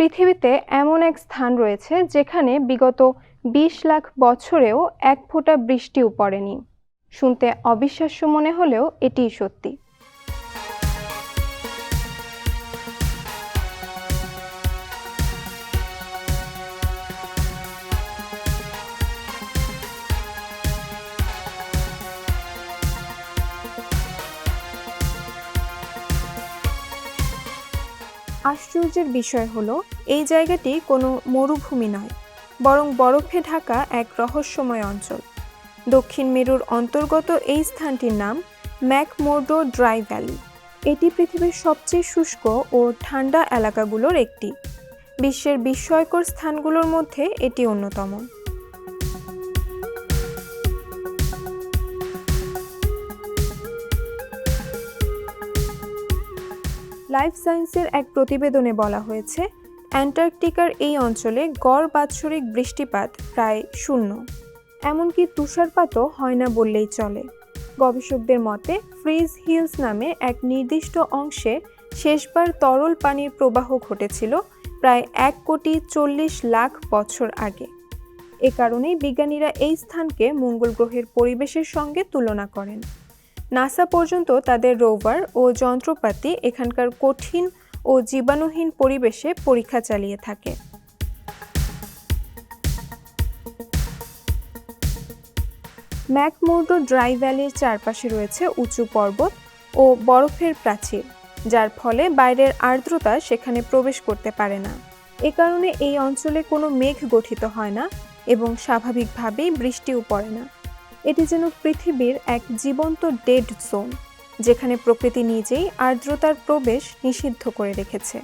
পৃথিবীতে এমন এক স্থান রয়েছে যেখানে বিগত বিশ লাখ বছরেও এক ফোঁটা বৃষ্টিও পড়েনি। শুনতে অবিশ্বাস্য মনে হলেও এটিই সত্যি। আশ্চর্যের বিষয় হলো, এই জায়গাটি কোনো মরুভূমি নয়, বরং বরফে ঢাকা এক রহস্যময় অঞ্চল। দক্ষিণ মেরুর অন্তর্গত এই স্থানটির নাম ম্যাকমোর্ডো ড্রাই ভ্যালি। এটি পৃথিবীর সবচেয়ে শুষ্ক ও ঠান্ডা এলাকাগুলোর একটি। বিশ্বের বিস্ময়কর স্থানগুলোর মধ্যে এটি অন্যতম। লাইফ সায়েন্সের এক প্রতিবেদনে বলা হয়েছে, অ্যান্টার্কটিকার এই অঞ্চলে গড় বাৎসরিক বৃষ্টিপাত প্রায় শূন্য। এমনকি তুষারপাতও হয় না বললেই চলে। গবেষকদের মতে, ফ্রিজ হিলস নামে এক নির্দিষ্ট অংশে শেষবার তরল পানির প্রবাহ ঘটেছিল প্রায় এক কোটি চল্লিশ লাখ বছর আগে। এ কারণেই বিজ্ঞানীরা এই স্থানকে মঙ্গল গ্রহের পরিবেশের সঙ্গে তুলনা করেন। নাসা পর্যন্ত তাদের রোভার ও যন্ত্রপাতি এখানকার কঠিন ও জীবাণুহীন পরিবেশে পরীক্ষা চালিয়ে থাকে। ম্যাকমোর্ডো ড্রাই ভ্যালির চারপাশে রয়েছে উঁচু পর্বত ও বরফের প্রাচীর, যার ফলে বাইরের আর্দ্রতা সেখানে প্রবেশ করতে পারে না। এ কারণে এই অঞ্চলে কোনো মেঘ গঠিত হয় না এবং স্বাভাবিকভাবেই বৃষ্টিও পড়ে না। এটি যেন পৃথিবীর এক জীবন্ত ডেড জোন, যেখানে প্রকৃতি নিজেই আর্দ্রতার প্রবেশ নিষিদ্ধ করে রেখেছে।